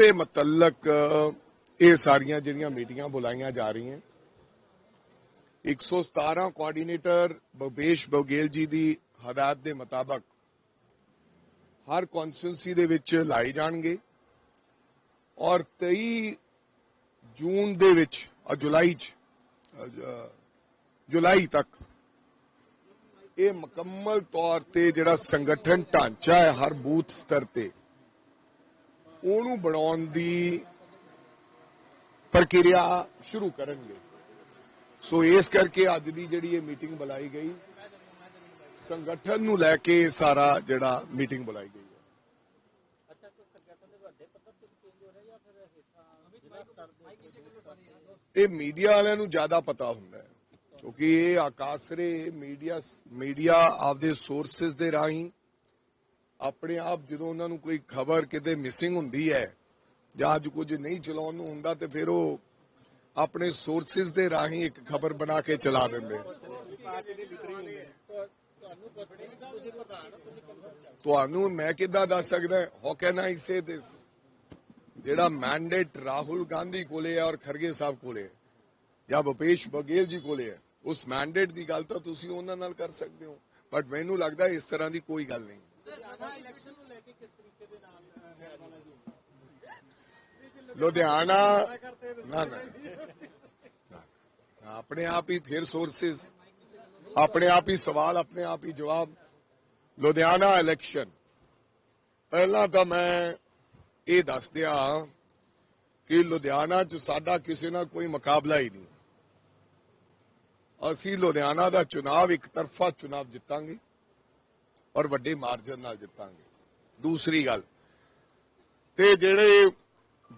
ਦੇ ਮੁਤਲਕ ਇਹ ਸਾਰੀਆਂ ਜਿਹੜੀਆਂ ਮੀਟਿੰਗਾਂ ਬੁਲਾਈਆਂ ਜਾ ਰਹੀਆਂ 117 ਕੋਆਰਡੀਨੇਟਰ ਭਵੇਸ਼ ਬਗੇਲ ਜੀ ਦੀ ਹਦਾਇਤ ਦੇ ਮੁਤਾਬਕ ਹਰ ਕੌਂਸਟੀਟਿਊਂਸੀ ਦੇ ਵਿੱਚ ਲਾਏ ਜਾਣਗੇ ਔਰ 23 ਜੂਨ ਦੇ ਵਿੱਚ ਔਰ ਜੁਲਾਈ ਚ ਜੁਲਾਈ ਤੱਕ ਇਹ ਮੁਕੰਮਲ ਤੌਰ ਤੇ ਜਿਹੜਾ ਸੰਗਠਨ ਢਾਂਚਾ ਹੈ ਹਰ ਬੂਥ ਸਤਰ ਤੇ ਉਹਨੂੰ ਬਣਾਉਣ ਦੀ ਪ੍ਰਕਿਰਿਆ ਸ਼ੁਰੂ ਕਰਨਗੇ। ਸੋ ਇਸ ਕਰਕੇ ਅੱਜ ਦੀ ਜਿਹੜੀ ਇਹ ਮੀਟਿੰਗ ਬੁਲਾਈ ਗਈ ਸੰਗਠਨ ਨੂੰ ਲੈ ਕੇ ਸਾਰਾ ਜਿਹੜਾ ਮੀਟਿੰਗ ਬੁਲਾਈ ਗਈ ਹੈ। ਇਹ ਮੀਡੀਆ ਵਾਲਿਆਂ ਨੂੰ ਜ਼ਿਆਦਾ ਪਤਾ ਹੁੰਦਾ ਹੈ ਕਿਉਂਕਿ ਇਹ ਆਕਾਸਰੇ ਮੀਡੀਆ ਮੀਡੀਆ ਆਪਦੇ ਸੋਰਸਸ ਦੇ ਰਾਹੀਂ ਆਪਣੇ ਆਪ ਜਦੋਂ ਉਹਨਾਂ ਨੂੰ ਕੋਈ ਖਬਰ ਕਿਤੇ ਮਿਸਿੰਗ ਹੁੰਦੀ ਹੈ ਜਾਂ ਅੱਜ ਕੁਝ ਨਹੀਂ ਚਲਾਉਣ ਨੂੰ ਹੁੰਦਾ ਤੇ ਫਿਰ ਉਹ ਆਪਣੇ ਸੋਰਸਸ ਦੇ ਰਾਹੀਂ ਇੱਕ ਖਬਰ ਬਣਾ ਕੇ ਚਲਾ ਦਿੰਦੇ। ਤੁਹਾਨੂੰ ਮੈਂ ਕਿੱਦਾਂ ਦੱਸ ਸਕਦਾ ਹਾਊ ਕੈਨ ਆਈ ਸੇ ਦਿਸ ਜਿਹੜਾ ਮੈਂਡੇਟ ਰਾਹੁਲ ਗਾਂਧੀ ਕੋਲੇ ਹੈ ਔਰ ਖਰਗੇ ਸਾਹਿਬ ਕੋਲੇ ਹੈ ਜਾਂ ਭੁਪੇਸ਼ ਬਗੇਲ ਜੀ ਕੋਲੇ ਹੈ ਉਸ ਮੈਂਡੇਟ ਦੀ ਗੱਲ ਤਾਂ ਤੁਸੀਂ ਉਹਨਾਂ ਨਾਲ ਕਰ ਸਕਦੇ ਹੋ। ਬਟ ਮੈਨੂੰ ਲੱਗਦਾ ਇਸ ਤਰ੍ਹਾਂ ਦੀ ਕੋਈ ਗੱਲ ਨਹੀਂ। ਲੁਧਿਆਣਾ ਨਾ ਨਾ ਨਾ, ਆਪਣੇ ਆਪ ਹੀ ਫਿਰ ਸੋਰਸਸ ਆਪਣੇ ਆਪ ਹੀ ਸਵਾਲ ਆਪਣੇ ਆਪ ਹੀ ਜਵਾਬ। ਲੁਧਿਆਣਾ ਇਲੈਕਸ਼ਨ ਪਹਿਲਾਂ ਤਾਂ ਮੈਂ ਇਹ ਦੱਸ ਦਿਆਂ ਕਿ ਲੁਧਿਆਣਾ 'ਚ ਸਾਡਾ ਕਿਸੇ ਨਾਲ ਕੋਈ ਮੁਕਾਬਲਾ ਹੀ ਨਹੀਂ। ਅਸੀਂ ਲੁਧਿਆਣਾ ਦਾ ਚੁਣਾਵ ਇੱਕ ਤਰਫਾ ਚੁਣਾਵ ਜਿੱਤਾਂਗੇ। ਔਰ ਵੱਡੇ ਮਾਰਜਨ ਨਾਲ ਜਿੱਤਾਂਗੇ। ਦੂਸਰੀ ਗੱਲ, ਤੇ ਜਿਹੜੇ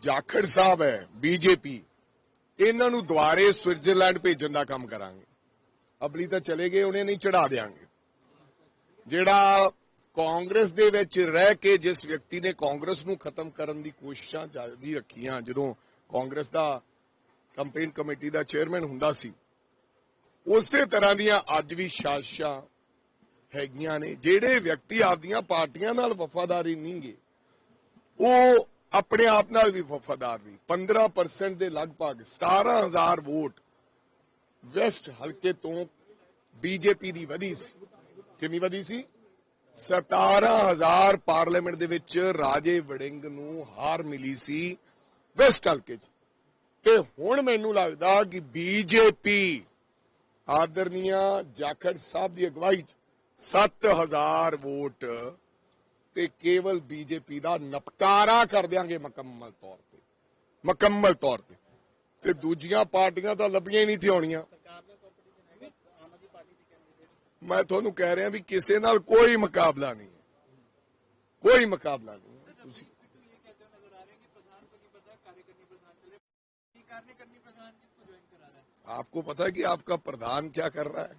ਜਾਖੜ ਸਾਹਿਬ ਹੈ, ਬੀਜੇਪੀ, ਇਹਨਾਂ ਨੂੰ ਦੁਆਰੇ ਸਵਿਟਜ਼ਰਲੈਂਡ ਭੇਜਣ ਦਾ ਕੰਮ ਕਰਾਂਗੇ। ਅਬਲੀ ਤਾਂ ਚਲੇ ਗਏ, ਉਹਨੇ ਨਹੀਂ ਚੜਾ ਦੇਾਂਗੇ ਜਿਹੜਾ ਕਾਂਗਰਸ ਦੇ ਵਿੱਚ ਰਹਿ ਕੇ ਜਿਸ ਵਿਅਕਤੀ ਨੇ ਕਾਂਗਰਸ ਨੂੰ ਖਤਮ ਕਰਨ ਦੀ ਕੋਸ਼ਿਸ਼ਾਂ ਜਾਰੀ ਰੱਖੀਆਂ, ਜਦੋਂ ਕਾਂਗਰਸ ਦਾ ਕੰਪੇਨ ਕਮੇਟੀ ਦਾ ਚੇਅਰਮੈਨ ਹੁੰਦਾ ਸੀ, ਉਸੇ ਤਰ੍ਹਾਂ ਦੀਆਂ ਅੱਜ ਵੀ ਸਾਜ਼ਿਸ਼ਾਂ ਹੈਗੀਆਂ ਨੇ, ਜਿਹੜੇ ਵਿਅਕਤੀ ਆਪਦੀਆਂ ਪਾਰਟੀਆਂ ਨਾਲ ਵਫਾਦਾਰੀ ਨਹੀਂਗੇ ਉਹ ਆਪਣੇ ਆਪ ਨਾਲ ਵੀ ਵਫਾਦਾਰ ਨਹੀਂ 15% ਦੇ ਲਗਭਗ 17000 ਵੋਟ ਵੈਸਟ ਹਲਕੇ ਤੋਂ ਬੀਜੇਪੀ ਦੀ ਵਧੀ ਸੀ। ਕਿੰਨੀ ਵਧੀ ਸੀ? 17000 ਪਾਰਲੀਮੈਂਟ ਦੇ ਵਿੱਚ ਰਾਜੇ ਵੜਿੰਗ ਨੂੰ ਹਾਰ ਮਿਲੀ ਸੀ ਵੈਸਟ ਹਲਕੇ 'ਚ। ਤੇ ਹੁਣ ਮੈਨੂੰ ਲੱਗਦਾ ਕਿ ਬੀਜੇਪੀ ਆਦਰਨੀਆ ਜਾਖੜ ਸਾਹਿਬ ਦੀ ਅਗਵਾਈ 'ਚ 7000 ਵੋਟ ਤੇ ਕੇਵਲ ਬੀਜੇਪੀ ਦਾ ਨਪਟਾਰਾ ਕਰ ਦਿਆਂਗੇ ਮੁਕੰਮਲ ਤੌਰ ਤੇ ਮੁਕੰਮਲ ਤੌਰ ਤੇ ਤੇ ਦੂਜੀਆਂ ਪਾਰਟੀਆਂ ਤਾਂ ਲੱਭੀਆਂ ਹੀ ਨਹੀਂ ਥਿਉਣੀਆਂ ਮੈਂ ਤੁਹਾਨੂੰ ਕਹਿ ਰਿਹਾ ਵੀ ਕਿਸੇ ਨਾਲ ਕੋਈ ਮੁਕਾਬਲਾ ਨਹੀਂ ਹੈ ਕੋਈ ਮੁਕਾਬਲਾ ਨਹੀਂ ਹੈ। ਤੁਸੀਂ आपको पता है कि आपका प्रधान क्या कर रहा है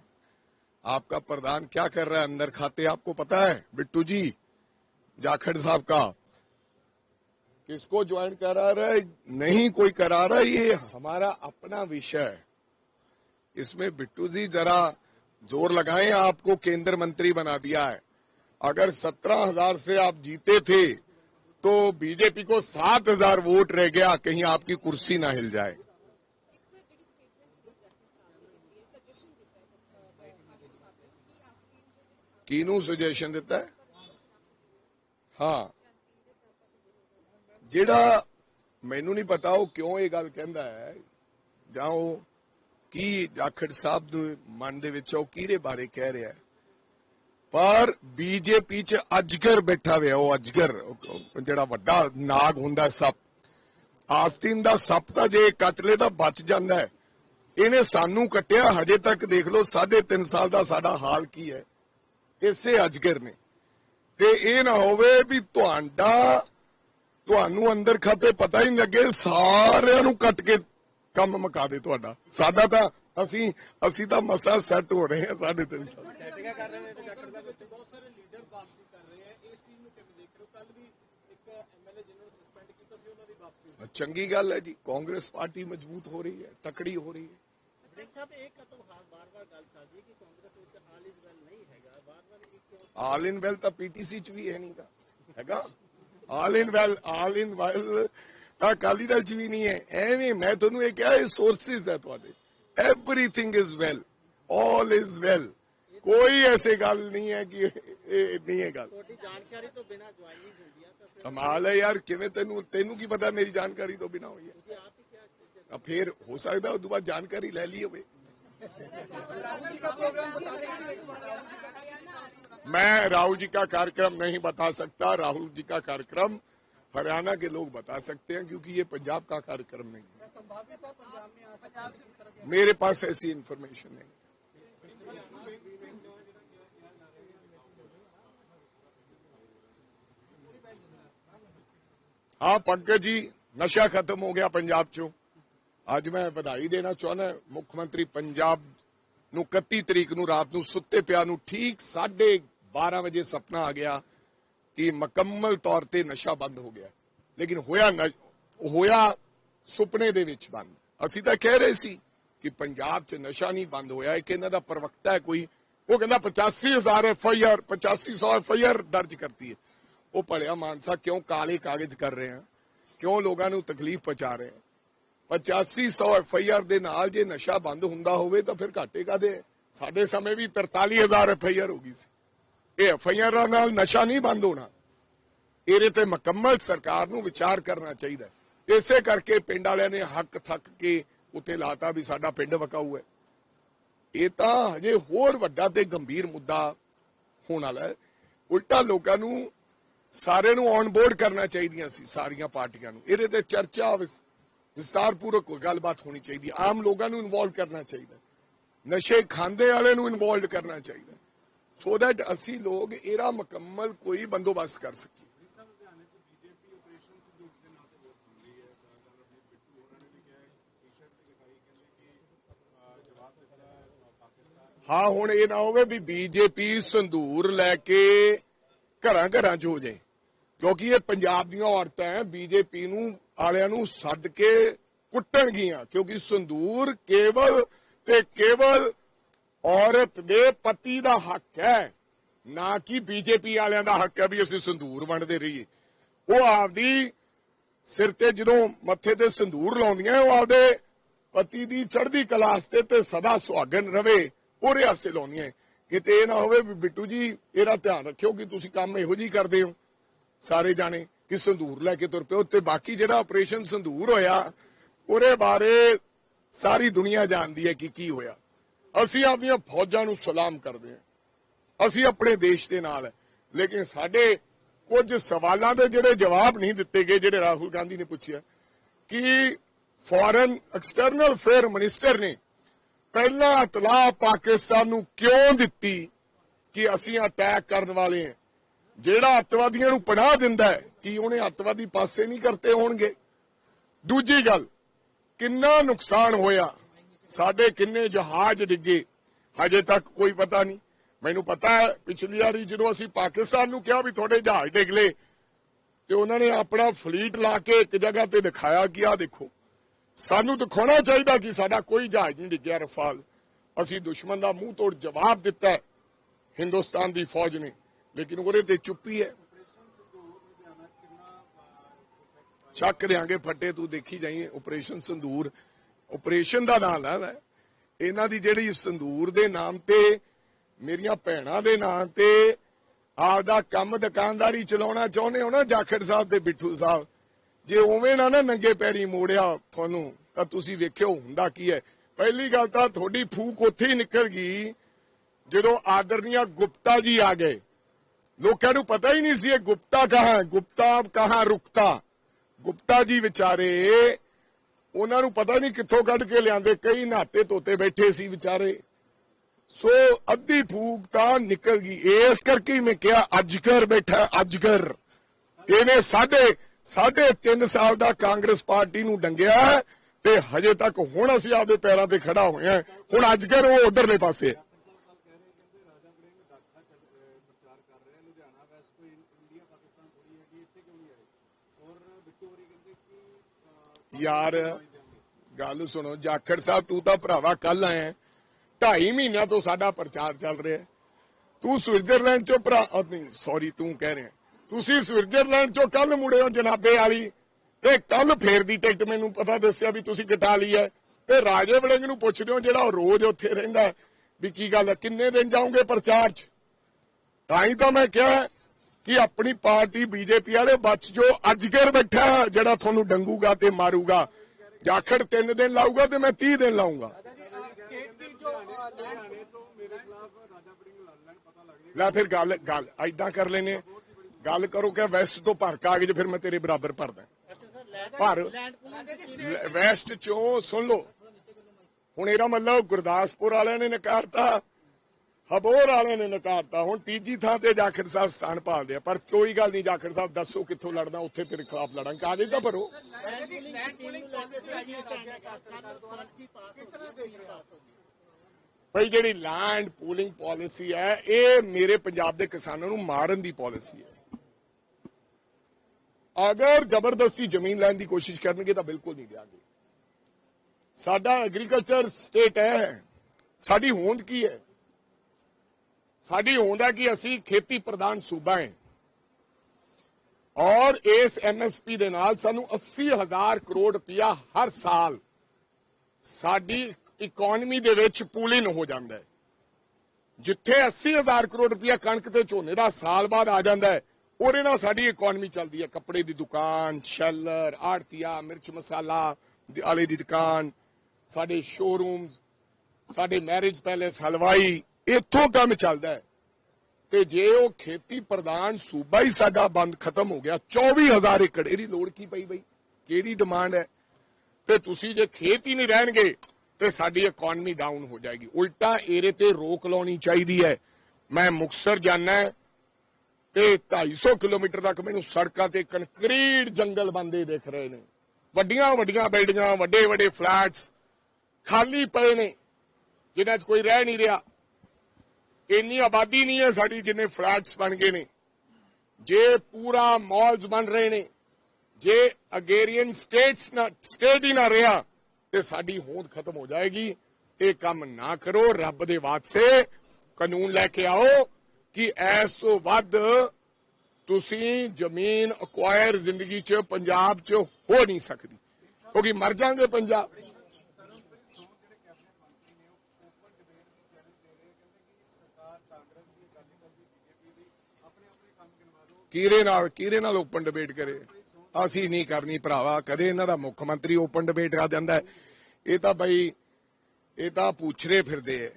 आपका प्रधान क्या कर रहा है? अंदर खाते आपको पता है? बिट्टू जी, जाखड़ साहब का। किसको ज्वाइन करा रहा है? नहीं, कोई करा रहा ये हमारा अपना विषय है। इसमें बिट्टू जी जरा ज़ोर लगाएँ, आपको केंद्र मंत्री बना दिया है। अगर सत्रह हज़ार से आप जीते थे तो बीजेपी को सात हज़ार वोट रह गया, कहीं आपकी कुर्सी ना हिल जाए। ਕਿਹਨੂੰ ਸੁਜੈਸ਼ਨ ਦਿੱਤਾ ਹੈ? ਹਾਂ। ਜਿਹੜਾ ਮੈਨੂੰ ਨਹੀਂ ਪਤਾ ਉਹ ਕਿਉਂ ਇਹ ਗੱਲ ਕਹਿੰਦਾ ਹੈ, ਜਾਂ ਉਹ ਕੀ ਜਾਖੜ ਸਾਹਿਬ ਦੇ ਮਨ ਦੇ ਵਿੱਚ ਉਹ ਕਿਹਦੇ ਬਾਰੇ ਕਹਿ ਰਿਹਾ ਹੈ? ਪਰ ਬੀਜੇਪੀ ਚ ਅਜਗਰ ਬੈਠਾ ਹੋਇਆ, ਉਹ ਅਜਗਰ ਜਿਹੜਾ ਵੱਡਾ ਨਾਗ ਹੁੰਦਾ ਸੱਪ, ਆਸਤੀਨ ਦਾ ਸੱਪ ਤਾਂ ਜੇ ਕਤਲੇ ਲੇ ਤਾਂ ਬਚ ਜਾਂਦਾ ਹੈ, ਇਹਨੇ ਸਾਨੂੰ ਕੱਟਿਆ, ਹਜੇ ਤੱਕ ਦੇਖ ਲਓ 3.5 ਸਾਲ ਦਾ ਸਾਡਾ ਹਾਲ ਕੀ ਹੈ। ਇਸੇ ਅਜਗਰ ਨੇ। ਤੇ ਇਹ ਨਾ ਹੋਵੇ ਵੀ ਤੁਹਾਡਾ ਤੁਹਾਨੂੰ ਅੰਦਰ ਖਾਤੇ ਪਤਾ ਹੀ ਨਹੀਂ ਲੱਗੇ ਸਾਰਿਆਂ ਨੂੰ ਕੱਟ ਕੇ ਕੰਮ ਮੁਕਾ ਦੇ ਤੁਹਾਡਾ। ਸਾਡਾ ਤਾਂ ਅਸੀਂ ਅਸੀਂ ਤਾਂ ਮਸਾ ਸੈੱਟ ਹੋ ਰਹੇ ਹਾਂ ਸੈਟਿੰਗਾਂ ਕਰ ਰਹੇ ਨੇ ਤੇ ਜਾਖੜ ਸਾਹਿਬ ਵਿੱਚ ਬਹੁਤ ਸਾਰੇ ਲੀਡਰ ਵਾਪਸੀ ਕਰ ਰਹੇ ਆ ਇਸ ਚੀਜ਼ ਨੂੰ ਕਿਵੇਂ ਦੇਖ ਰਹੇ ਹੋ। ਕੱਲ ਵੀ ਇੱਕ ਐਮਐਲਏ ਜਿਹਨਾਂ ਨੂੰ ਸਸਪੈਂਡ ਕੀਤਾ ਸੀ ਉਹਨਾਂ ਦੀ ਵਾਪਸੀ ਹੋਈ। ਚੰਗੀ ਗੱਲ ਹੈ ਜੀ। ਕਾਂਗਰਸ ਪਾਰਟੀ ਮਜ਼ਬੂਤ ਹੋ ਰਹੀ ਹੈ ਤਕੜੀ ਹੋ ਰਹੀ ਹੈ। ਸਾਹਿਬ ਇਹ ਕਤੋਂ ਬਾਰ-ਬਾਰ ਗੱਲ ਚੱਲਦੀ ਹੈ ਕਿ ਕਾਂਗਰਸ ਵਿੱਚ ਇਜ਼ ਵੈਲ ਨਹੀਂ ਕਿਉਂ ਆਲ ਇਨ ਵੈਲ ਤਾਂ ਪੀਟੀਸੀ ਚ ਵੀ ਹੈ ਨਹੀਂਗਾ ਹੈਗਾ? ਆਲ ਇਨ ਵੈਲ ਆਲ ਇਨ ਵੈਲ ਤਾਂ ਅਕਾਲੀ ਦਲ ਚ ਵੀ ਨਹੀਂ ਹੈ। ਐਵੇਂ ਮੈਂ ਤੁਹਾਨੂੰ ਇਹ ਕਿਹਾ ਇਹ ਸੋਰਸਿਸ ਹੈ ਤੁਹਾਡੇ। Everything is well all is well ਕੋਈ ਐਸੀ ਗੱਲ ਨਹੀਂ ਹੈ ਕਿ ਇਹ ਨਹੀਂ ਹੈ ਗੱਲ। ਤੁਹਾਡੀ ਜਾਣਕਾਰੀ ਤੋਂ ਬਿਨਾਂ ਜੁਆਇਨਿੰਗ ਹੁੰਦੀ ਆ ਤਾਂ ਫਿਰ ਕਮਾਲ ਹੈ ਯਾਰ ਕਿਵੇਂ ਤੈਨੂੰ ਤੈਨੂੰ ਕੀ ਪਤਾ ਮੇਰੀ ਜਾਣਕਾਰੀ ਤੋਂ ਬਿਨਾ ਹੋਈ ਹੈ? ਤੁਸੀਂ ਆਪ ਹੀ ਕਿਹਾ ਆ ਫਿਰ ਹੋ ਸਕਦਾ ਉਸ ਤੋਂ ਬਾਅਦ ਜਾਣਕਾਰੀ ਲੈ ਲਈ ਹੋਵੇ मैं राहुल जी का कार्यक्रम नहीं बता सकता राहुल जी का कार्यक्रम हरियाणा के लोग बता सकते हैं क्योंकि ये पंजाब का कार्यक्रम नहीं है संभावित है पंजाब में आ सकता है मेरे पास ऐसी इंफॉर्मेशन नहीं ਹਾਂ ਪੰਕਜ ਜੀ ਨਸ਼ਾ ਖਤਮ ਹੋ ਗਿਆ ਪੰਜਾਬ ਚੋਂ ਅੱਜ ਮੈਂ ਵਧਾਈ ਦੇਣਾ ਚਾਹੁੰਦਾ ਮੁੱਖ ਮੰਤਰੀ ਪੰਜਾਬ ਨੂੰ 31 ਤਰੀਕ ਨੂੰ ਰਾਤ ਨੂੰ ਸੁੱਤੇ ਪਿਆ ਨੂੰ ਠੀਕ 12:30 ਵਜੇ ਸੁਪਨਾ ਆ ਗਿਆ ਕਿ ਮੁਕੰਮਲ ਤੌਰ ਤੇ ਨਸ਼ਾ ਬੰਦ ਹੋ ਗਿਆ। ਲੇਕਿਨ ਹੋਇਆ ਹੋਇਆ ਸੁਪਨੇ ਦੇ ਵਿੱਚ ਬੰਦ। ਅਸੀਂ ਤਾਂ ਕਹਿ ਰਹੇ ਸੀ ਕਿ ਪੰਜਾਬ 'ਚ ਨਸ਼ਾ ਨਹੀਂ ਬੰਦ ਹੋਇਆ, ਇੱਕ ਇਹਨਾਂ ਦਾ ਪ੍ਰਵਕਤਾ ਹੈ ਕੋਈ, ਉਹ ਕਹਿੰਦਾ 85000 ਐਫਆਈਆਰ 8500 ਆਰ ਦਰਜ ਕਰਤੀ ਹੈ। ਉਹ ਭਲਿਆ ਮਾਨਸਾ ਕਿਉਂ ਕਾਲੇ ਕਾਗਜ਼ ਕਰ ਰਹੇ ਆ? ਕਿਉਂ ਲੋਕਾਂ ਨੂੰ ਤਕਲੀਫ ਪਹੁੰਚਾ ਰਹੇ ਆ? 8500 ਆਰ ਦੇ ਨਾਲ ਜੇ ਨਸ਼ਾ ਬੰਦ ਹੁੰਦਾ ਹੋਵੇ ਤਾਂ ਫਿਰ ਘਾਟੇ ਕਾਦੇ ਸਾਡੇ ਸਮੇਂ ਵੀ 43000 ਆਰ ਹੋ ਗਈ ਸੀ। ਇਹ ਐਫਆਈਆਰਾਂ ਨਾਲ ਨਸ਼ਾ ਨਹੀਂ ਬੰਦ ਹੋਣਾ। ਇਹਦੇ ਤੇ ਮੁਕੰਮਲ ਸਰਕਾਰ ਨੂੰ ਵਿਚਾਰ ਕਰਨਾ ਚਾਹੀਦਾ ਇਸੇ ਕਰਕੇ ਪਿੰਡ ਵਾਲਿਆਂ ਨੇ ਹੱਕ ਥੱਕ ਕੇ ਉੱਤੇ ਲਾਤਾ ਵੀ ਸਾਡਾ ਪਿੰਡ ਵਕਾਊ ਹੈ। ਇਹ ਤਾਂ ਹਜੇ ਹੋਰ ਵੱਡਾ ਤੇ ਗੰਭੀਰ ਮੁੱਦਾ ਹੋਣ ਵਾਲਾ ਹੈ। ਉਲਟਾ ਲੋਕਾਂ ਨੂੰ ਸਾਰੇ ਨੂੰ ਔਨ ਬੋਰਡ ਕਰਨਾ ਚਾਹੀਦੀਆਂ ਸੀ, ਸਾਰੀਆਂ ਪਾਰਟੀਆਂ ਨੂੰ। ਇਹਦੇ ਤੇ ਚਰਚਾ ਵਿਸ- ਵਿਸਤਾਰਪੂਰਵਕ ਗੱਲਬਾਤ ਹੋਣੀ ਚਾਹੀਦੀ ਆਮ ਲੋਕਾਂ ਨੂੰ ਇਨਵੋਲਵ ਕਰਨਾ ਚਾਹੀਦਾ ਨਸ਼ੇ ਖਾਂਦੇ ਵਾਲੇ ਨੂੰ ਇਨਵੋਲਵ ਕਰਨਾ ਚਾਹੀਦਾ ਸੋ ਦੈਟ ਅਸੀਂ ਲੋਕ ਇਹਦਾ ਮੁਕੰਮਲ ਕੋਈ ਬੰਦੋਬਸਤ ਕਰ ਸਕੀਏ। ਹਾਂ, ਹੁਣ ਇਹ ਨਾ ਹੋਵੇ ਵੀ ਬੀਜੇਪੀ ਸੰਧੂਰ ਲੈ ਕੇ ਘਰਾਂ ਘਰਾਂ 'ਚ ਹੋ ਜਾਏ। ਕਿਉਂਕਿ ਇਹ ਪੰਜਾਬ ਦੀਆਂ ਔਰਤਾਂ ਹੈ ਬੀਜੇਪੀ ਨੂੰ ਆਲਿਆਂ ਨੂੰ ਸੱਦ ਕੇ ਕੁੱਟਣਗੀਆਂ। ਕਿਉਂਕਿ ਸੰਧੂਰ ਕੇਵਲ ਤੇ ਕੇਵਲ ਔਰਤ ਦੇ ਪਤੀ ਦਾ ਹੱਕ ਹੈ। ਨਾ ਕਿ ਬੀਜੇਪੀ ਵਾਲਿਆਂ ਦਾ ਹੱਕ ਹੈ ਵੀ ਅਸੀਂ ਸੰਧੂਰ ਵੰਡਦੇ ਰਹੀਏ। ਉਹ ਆਪਦੀ ਸਿਰ ਤੇ ਜਦੋਂ ਮੱਥੇ ਤੇ ਸੰਧੂਰ ਲਾਉਂਦੀਆਂ, ਉਹ ਆਪਦੇ ਪਤੀ ਦੀ ਚੜ੍ਹਦੀ ਕਲਾਸ ਤੇ ਤੇ ਸਦਾ ਸੁਹਾਗਣ ਰਵੇ ਉਹਦੇ ਹਾਸੇ ਲਾਉਂਦੀਆਂ। ਕਿਤੇ ਇਹ ਨਾ ਹੋਵੇ ਵੀ ਬਿੱਟੂ ਜੀ, ਇਹਦਾ ਧਿਆਨ ਰੱਖਿਓ ਕਿ ਤੁਸੀਂ ਕੰਮ ਇਹੋ ਜਿਹੀ ਕਰਦੇ ਹੋ। ਸਾਰੇ ਜਾਣੇ ਕਿ ਸੰਧੂਰ ਲੈ ਕੇ ਤੁਰ ਪਿਓ ਤੇ ਬਾਕੀ ਜਿਹੜਾ ਆਪਰੇਸ਼ਨ ਸੰਧੂਰ ਹੋਇਆ, ਉਹਦੇ ਬਾਰੇ ਸਾਰੀ ਦੁਨੀਆ ਜਾਣਦੀ ਹੈ ਕਿ ਕੀ ਹੋਇਆ। ਅਸੀਂ ਆਪਣੀਆਂ ਫੌਜਾਂ ਨੂੰ ਸਲਾਮ ਕਰਦੇ ਹਾਂ। ਅਸੀਂ ਆਪਣੇ ਦੇਸ਼ ਦੇ ਨਾਲ ਹੈ। ਲੇਕਿਨ ਸਾਡੇ ਕੁਝ ਸਵਾਲਾਂ ਦੇ ਜਿਹੜੇ ਜਵਾਬ ਨਹੀਂ ਦਿੱਤੇ ਗਏ, ਜਿਹੜੇ ਰਾਹੁਲ ਗਾਂਧੀ ਨੇ ਪੁੱਛਿਆ, ਕਿ ਫੋਰਨ ਐਕਸਟਰਨਲ ਅਫੇਅਰ ਮਿਨਿਸਟਰ ਨੇ ਪਹਿਲਾਂ ਇਤਲਾਹ ਪਾਕਿਸਤਾਨ ਨੂੰ ਕਿਉਂ ਦਿੱਤੀ ਕਿ ਅਸੀਂ ਅਟੈਕ ਕਰਨ ਵਾਲੇ ਹਾਂ? ਜਿਹੜਾ ਅੱਤਵਾਦੀਆਂ ਨੂੰ ਪਨਾਹ ਦਿੰਦਾ ਹੈ ਕਿ ਉਹਨੇ ਅੱਤਵਾਦੀ ਪਾਸੇ ਨਹੀਂ ਕਰਤੇ ਹੋਣਗੇ? ਦੂਜੀ ਗੱਲ, ਕਿੰਨਾ ਨੁਕਸਾਨ ਹੋਇਆ ਸਾਡੇ ਕਿੰਨੇ ਜਹਾਜ਼ ਡਿੱਗੇ? ਹਜੇ ਤੱਕ ਕੋਈ ਪਤਾ ਨਹੀਂ। ਮੈਨੂੰ ਪਤਾ ਹੈ, ਪਿਛਲੀ ਵਾਰੀ ਜਦੋਂ ਅਸੀਂ ਪਾਕਿਸਤਾਨ ਨੂੰ ਕਿਹਾ ਵੀ ਤੁਹਾਡੇ ਜਹਾਜ਼ ਡਿੱਗ ਲਏ, ਤੇ ਉਹਨਾਂ ਨੇ ਆਪਣਾ ਫਲੀਟ ਲਾ ਕੇ ਇੱਕ ਜਗ੍ਹਾ ਤੇ ਦਿਖਾਇਆ ਕਿ ਆਹ ਦੇਖੋ। ਸਾਨੂੰ ਦਿਖਾਉਣਾ ਚਾਹੀਦਾ ਕਿ ਸਾਡਾ ਕੋਈ ਜਹਾਜ਼ ਨਹੀਂ ਡਿੱਗਿਆ, ਰਫਾਲ। ਅਸੀਂ ਦੁਸ਼ਮਣ ਦਾ ਮੂੰਹ ਤੋੜ ਜਵਾਬ ਦਿੱਤਾ ਹਿੰਦੁਸਤਾਨ ਦੀ ਫੌਜ ਨੇ। ਲੇਕਿਨ ਉਹਦੇ ਤੇ ਚੁੱਪੀ ਹੈ। ਚੱਕ ਦਿਆਂਗੇ ਫੱਟੇ, ਤੂੰ ਦੇਖੀ ਜਾਈ ਆਪਰੇਸ਼ਨ ਸੰਦੂਰ। ਆਪਰੇਸ਼ਨ ਦਾ ਨਾਂ ਹੈ ਇਹਨਾਂ ਦੀ ਜਿਹੜੀ ਸੰਦੂਰ ਦੇ ਨਾਮ ਤੇ, ਮੇਰੀਆਂ ਭੈਣਾਂ ਦੇ ਨਾਮ ਤੇ ਆਪਦਾ ਕੰਮ ਦੁਕਾਨਦਾਰੀ ਚਲਾਉਣਾ ਚਾਹੁੰਦੇ ਹੋ ਨਾ ਜਾਖੜ ਸਾਹਿਬ ਤੇ ਬਿੱਠੂ ਸਾਹਿਬ। ਜੇ ਉਵੇਂ ਨਾ ਨਾ ਨੰਗੇ ਪੈਰੀ ਮੋੜਿਆ ਤੁਹਾਨੂੰ, ਤਾਂ ਤੁਸੀਂ ਵੇਖਿਓ ਹੁੰਦਾ ਕੀ ਹੈ। ਪਹਿਲੀ ਗੱਲ ਤਾਂ ਤੁਹਾਡੀ ਫੂਕ ਉੱਥੇ ਹੀ ਨਿਕਲ ਗਈ, ਜਦੋਂ ਆਦਰਨੀਆ ਗੁਪਤਾ ਜੀ ਆ ਗਏ। ਲੋਕਾਂ ਨੂੰ ਪਤਾ ਹੀ ਨਹੀਂ ਸੀ ਇਹ ਗੁਪਤਾ ਕਹਾਂ ਹੈ, ਗੁਪਤਾ ਕਹਾਂ ਰੁਕਤਾ। ਗੁਪਤਾ ਜੀ ਵਿਚਾਰੇ ਉਹਨਾਂ ਨੂੰ ਪਤਾ ਨਹੀਂ ਕਿੱਥੋਂ ਕੱਢ ਕੇ ਲਿਆਂਦੇ, ਕਈ ਨਹਾਤੇ ਤੋਤੇ ਬੈਠੇ ਸੀ ਵਿਚਾਰੇ। ਸੋ ਅੱਧੀ ਫੂਕ ਤਾਂ ਨਿਕਲ ਗਈ। ਇਸ ਕਰਕੇ ਮੈਂ ਕਿਹਾ ਅਜਗਰ ਬੈਠਾ ਅਜਗਰ ਇਹਨੇ ਸਾਢੇ ਸਾਢੇ 3 ਸਾਲ ਦਾ ਕਾਂਗਰਸ ਪਾਰਟੀ ਨੂੰ ਡੰਗਿਆ ਤੇ ਹਜੇ ਤੱਕ ਹੁਣ ਅਸੀਂ ਆਪਦੇ ਪੈਰਾਂ ਤੇ ਖੜਾ ਹੋਏ ਹਾਂ ਹੁਣ ਅਜਗਰ ਉਹ ਉਧਰਲੇ ਪਾਸੇ ਹੈ। ਯਾਰ, ਗੱਲ ਸੁਣੋ, ਜਾਖੜ ਸਾਹਿਬ, ਤੂੰ ਤਾਂ ਭਰਾਵਾ ਕੱਲ ਆਇਆ ਢਾਈ ਮਹੀਨਿਆਂ ਤੋਂ ਸਾਡਾ ਪ੍ਰਚਾਰ ਚੱਲ ਰਿਹਾ ਤੂੰ ਸਵਿਟਜ਼ਰਲੈਂਡ ਚੋਂ ਭਰਾ ਨਹੀਂ ਸੌਰੀ ਤੂੰ ਕਹਿ ਰਿਹਾ ਤੁਸੀਂ ਸਵਿਟਜ਼ਰਲੈਂਡ ਚੋਂ ਕੱਲ ਮੁੜੇ ਹੋ, ਜਨਾਬੇ ਵਾਲੀ। ਤੇ ਕੱਲ ਫੇਰ ਦੀ ਟਿਕਟ ਮੈਨੂੰ ਪਤਾ ਦੱਸਿਆ ਵੀ ਤੁਸੀਂ ਕਟਾ ਲਈ ਹੈ। ਤੇ ਰਾਜੇ ਵੜਿੰਗ ਨੂੰ ਪੁੱਛਦੇ ਹੋ ਜਿਹੜਾ ਉਹ ਰੋਜ਼ ਉੱਥੇ ਰਹਿੰਦਾ ਵੀ ਕੀ ਗੱਲ ਹੈ, ਕਿੰਨੇ ਦਿਨ ਜਾਓਗੇ ਪ੍ਰਚਾਰ 'ਚ? ਤਾਂ ਹੀ ਤਾਂ ਮੈਂ ਕਿਹਾ ਕਿ ਆਪਣੀ ਪਾਰਟੀ ਬੀਜੇਪੀ ਵਾਲੇ ਬਚ ਜੋ ਅਜਗਰ ਬੈਠਾ ਜਿਹੜਾ ਤੁਹਾਨੂੰ ਡੰਗੂਗਾ ਤੇ ਮਾਰੂਗਾ। ਜਾਖੜ 3 ਦਿਨ ਲਾਊਗਾ ਤੇ ਮੈਂ 30 ਦਿਨ ਲਾਊਂਗਾ। ਲੈ ਫਿਰ ਗੱਲ ਗੱਲ ਐਦਾਂ ਕਰ ਲੈਨੇ ਗੱਲ ਕਰੋ ਕਿ ਵੈਸਟ ਤੋਂ ਭਰ ਕਾਗਜ਼ ਫਿਰ ਮੈਂ ਤੇਰੇ ਬਰਾਬਰ ਭਰਦਾ। ਭਰ। ਵੈਸਟ ਚੋਂ ਸੁਣ ਲਓ। ਹੁਣ ਇਹਦਾ ਮਤਲਬ ਗੁਰਦਾਸਪੁਰ ਵਾਲਿਆਂ ਨੇ ਨਕਾਰਤਾ। ਹਬੋਰ ਵਾਲਿਆਂ ਨੇ ਨਕਾਰਤਾ। ਹੁਣ ਤੀਜੀ ਥਾਂ ਤੇ ਜਾਖੜ ਸਾਹਿਬ ਸਥਾਨ ਭਾਲਦੇ ਆ। ਪਰ ਕੋਈ ਗੱਲ ਨਹੀਂ, ਜਾਖੜ ਸਾਹਿਬ ਦੱਸੋ ਕਿੱਥੋਂ ਲੜਨਾ, ਉੱਥੇ ਤੇਰੇ ਖਿਲਾਫ ਲੜਾਂਗੇ। ਕਾਗਜ਼ ਤਾਂ ਭਰੋ। ਭਈ ਜਿਹੜੀ ਲੈਂਡ ਪੂਲਿੰਗ ਪਾਲਿਸੀ ਹੈ, ਇਹ ਮੇਰੇ ਪੰਜਾਬ ਦੇ ਕਿਸਾਨਾਂ ਨੂੰ ਮਾਰਨ ਦੀ ਪਾਲਿਸੀ ਹੈ। ਅਗਰ ਜ਼ਬਰਦਸਤੀ ਜ਼ਮੀਨ ਲੈਣ ਦੀ ਕੋਸ਼ਿਸ਼ ਕਰਨਗੇ ਤਾਂ ਬਿਲਕੁਲ ਨਹੀਂ ਦੇਾਂਗੇ ਸਾਡਾ ਐਗਰੀਕਲਚਰ ਸਟੇਟ ਹੈ। ਸਾਡੀ ਹੋਂਦ ਕੀ ਹੈ? ਸਾਡੀ ਹੋਂਦ ਹੈ ਕਿ ਅਸੀਂ ਖੇਤੀ ਪ੍ਰਧਾਨ ਸੂਬਾ ਹੈ ਔਰ ਇਸ ਐਮਐਸਪੀ ਦੇ ਨਾਲ ਸਾਨੂੰ 80000 ਕਰੋੜ ਰੁਪਇਆ ਹਰ ਸਾਲ ਸਾਡੀ ਇਕਨੋਮੀ ਦੇ ਵਿੱਚ ਪੂਲਿਨ ਹੋ ਜਾਂਦਾ ਹੈ। ਜਿੱਥੇ 80000 ਕਰੋੜ ਰੁਪਇਆ ਕਣਕ ਤੇ ਝੋਨੇ ਦਾ ਸਾਲ ਬਾਅਦ ਆ ਜਾਂਦਾ ਹੈ, ਉਹਦੇ ਨਾਲ ਸਾਡੀ ਇਕਨੋਮੀ ਚੱਲਦੀ ਹੈ। ਕੱਪੜੇ ਦੀ ਦੁਕਾਨ, ਸ਼ੈਲਰ, ਆੜਤੀਆ, ਮਿਰਚ ਮਸਾਲਾ ਆਲੇ ਦੀ ਦੁਕਾਨ, ਸਾਡੇ ਸ਼ੋਰੂਮਸ ਸਾਡੇ ਮੈਰਿਜ ਪੈਲੇਸ ਹਲਵਾਈ ਇੱਥੋਂ ਕੰਮ ਚੱਲਦਾ ਹੈ। ਤੇ ਜੇ ਉਹ ਖੇਤੀ ਪ੍ਰਧਾਨ ਸੂਬਾ ਹੀ ਸਾਡਾ ਬੰਦ ਖਤਮ ਹੋ ਗਿਆ 24000 ਏਕੜ, ਇਹਦੀ ਲੋੜ ਕੀ ਪਈ ਬਈ? ਕਿਹੜੀ ਡਿਮਾਂਡ ਹੈ? ਤੇ ਤੁਸੀਂ ਜੇ ਖੇਤ ਹੀ ਨਹੀਂ ਰਹਿਣਗੇ, ਤੇ ਸਾਡੀ ਇਕਨੋਮੀ ਡਾਊਨ ਹੋ ਜਾਏਗੀ। ਉਲਟਾ ਏਰੇ ਤੇ ਰੋਕ ਲਾਉਣੀ ਚਾਹੀਦੀ ਹੈ। ਮੈਂ ਮੁਕਸਰ ਜਾਣਾ ਤੇ 250 ਕਿਲੋਮੀਟਰ ਤੱਕ ਮੈਨੂੰ ਸੜਕਾਂ ਤੇ ਕੰਕਰੀਟ ਜੰਗਲ ਬੰਦੇ ਦਿਖ ਰਹੇ ਨੇ। ਵੱਡੀਆਂ ਵੱਡੀਆਂ ਬਿਲਡਿੰਗਾਂ ਵੱਡੇ ਵੱਡੇ ਫਲੈਟਸ ਖਾਲੀ ਪਏ ਨੇ, ਜਿਨ੍ਹਾਂ 'ਚ ਕੋਈ ਰਹਿ ਨਹੀਂ ਰਿਹਾ। ਇੰਨੀ ਆਬਾਦੀ ਨਹੀਂ ਹੈ ਸਾਡੀ ਜਿੰਨੇ ਫਲੈਟਸ ਬਣ ਗਏ ਨੇ। ਜੇ ਪੂਰਾ ਮਾਲਸ ਬਣ ਰਹੇ ਨੇ, ਜੇ ਅਗੇਰੀਅਨ ਸਟੇਟਸ ਨਾ ਸਟੇਟ ਹੀ ਨਾ ਰਿਹਾ, ਤੇ ਸਾਡੀ ਹੋਂਦ ਖਤਮ ਹੋ ਜਾਏਗੀ। ਇਹ ਕੰਮ ਨਾ ਕਰੋ, ਰੱਬ ਦੇ ਵਾਸਤੇ ਕਾਨੂੰਨ ਲੈ ਕੇ ਆਓ ਕਿ ਐਸ ਤੋਂ ਵੱਧ ਤੁਸੀਂ ਜ਼ਮੀਨ ਅਕਵਾਇਰ ਜ਼ਿੰਦਗੀ 'ਚ, ਪੰਜਾਬ 'ਚ ਹੋ ਨਹੀਂ ਸਕਦੀ। ਕਿਉਂਕਿ ਮਰ ਜਾਾਂਗੇ ਪੰਜਾਬ। ਕਿਹਦੇ ਨਾਲ ਕਿਹਦੇ ਨਾਲ ਓਪਨ ਡਿਬੇਟ ਕਰੇ। ਅਸੀਂ ਨਹੀਂ ਕਰਨੀ ਭਰਾਵਾ, ਕਦੇ ਇਹਨਾਂ ਦਾ ਮੁੱਖ ਮੰਤਰੀ ਓਪਨ ਡਿਬੇਟ ਕਰ ਦਿੰਦਾ ਇਹ ਤਾਂ ਬਈ, ਇਹ ਤਾਂ ਪੁੱਛਰੇ ਫਿਰਦੇ ਐ।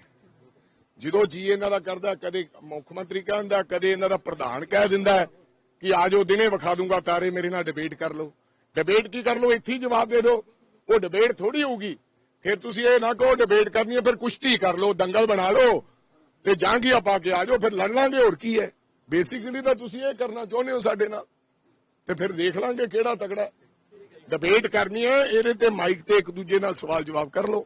ਜਦੋਂ ਜੀ ਇਹਨਾਂ ਦਾ ਕਰਦਾ, ਕਦੇ ਮੁੱਖ ਮੰਤਰੀ ਕਹਿੰਦਾ ਕਦੇ ਇਹਨਾਂ ਦਾ ਪ੍ਰਧਾਨ ਕਹਿ ਦਿੰਦਾ ਹੈ ਕਿ ਆਜੋ ਦਿਨੇ ਵਿਖਾ ਦੂੰਗਾ ਤਾਰੇ, ਮੇਰੇ ਨਾਲ ਡਿਬੇਟ ਕਰ ਲਓ। ਡਿਬੇਟ ਕੀ ਕਰ ਲਓ? ਇੱਥੇ ਹੀ ਜਵਾਬ ਦੇ ਦਿਓ। ਉਹ ਡਿਬੇਟ ਥੋੜੀ ਹੋਊਗੀ। ਫਿਰ ਤੁਸੀਂ ਇਹ ਨਾ ਕਹੋ ਡਿਬੇਟ ਕਰਨੀ ਹੈ, ਫਿਰ ਕੁਸ਼ਤੀ ਕਰ ਲਓ, ਦੰਗਲ ਬਣਾ ਲਓ। ਤੇ ਜਾਂਗੀਆਂ ਪਾ ਕੇ ਆਜੋ ਫਿਰ ਲੜ ਲਾਂਗੇ, ਹੋਰ ਕੀ ਹੈ ਬੇਸਿਕਲੀ ਤਾਂ ਤੁਸੀਂ ਇਹ ਕਰਨਾ ਚਾਹੁੰਦੇ ਹੋ ਸਾਡੇ ਨਾਲ, ਤੇ ਫਿਰ ਦੇਖ ਲਾਂਗੇ ਕਿਹੜਾ ਤਗੜਾ ਡਿਬੇਟ ਕਰਨੀ ਹੈ, ਇਹਦੇ ਤੇ ਮਾਈਕ ਤੇ ਇੱਕ ਦੂਜੇ ਨਾਲ ਸਵਾਲ ਜਵਾਬ ਕਰ ਲਓ।